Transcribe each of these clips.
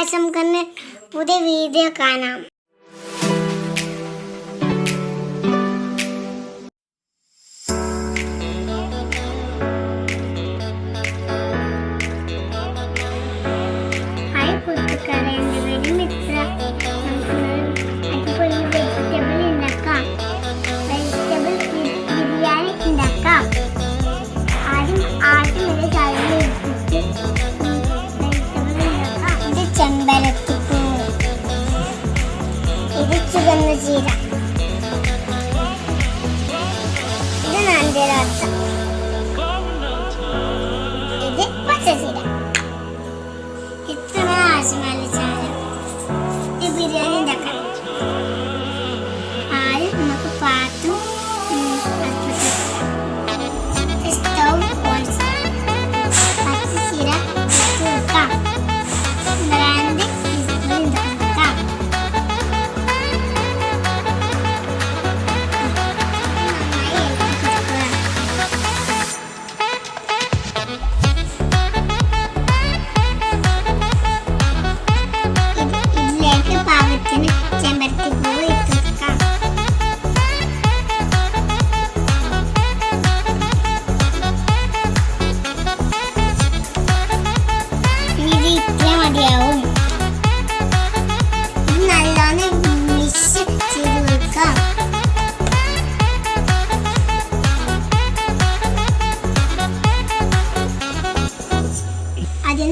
പ്രാവശ്യം നമുക്ക് പുതിയ വീഡിയോ കാണാം. ഇത് ചുവന്ന ചീര ഇത് നന്ദിരാച്ച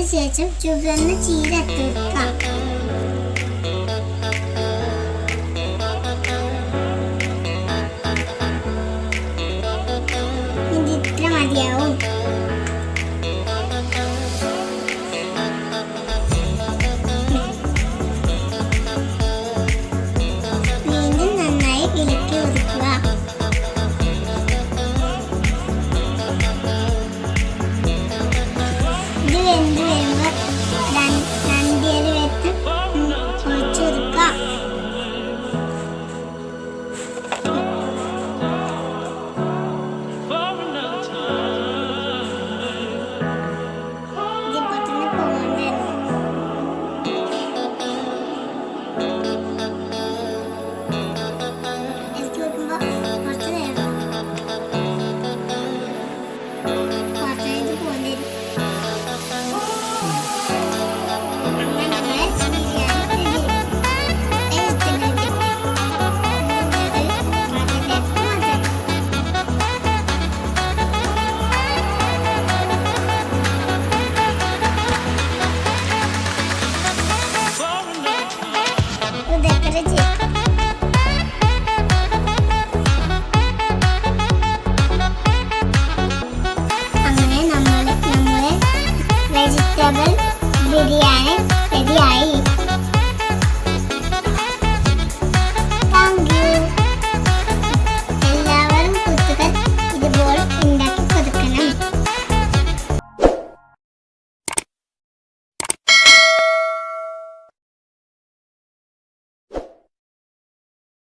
ശേഷം ചുവന്ന ചീര തീർക്കാം ใหญ่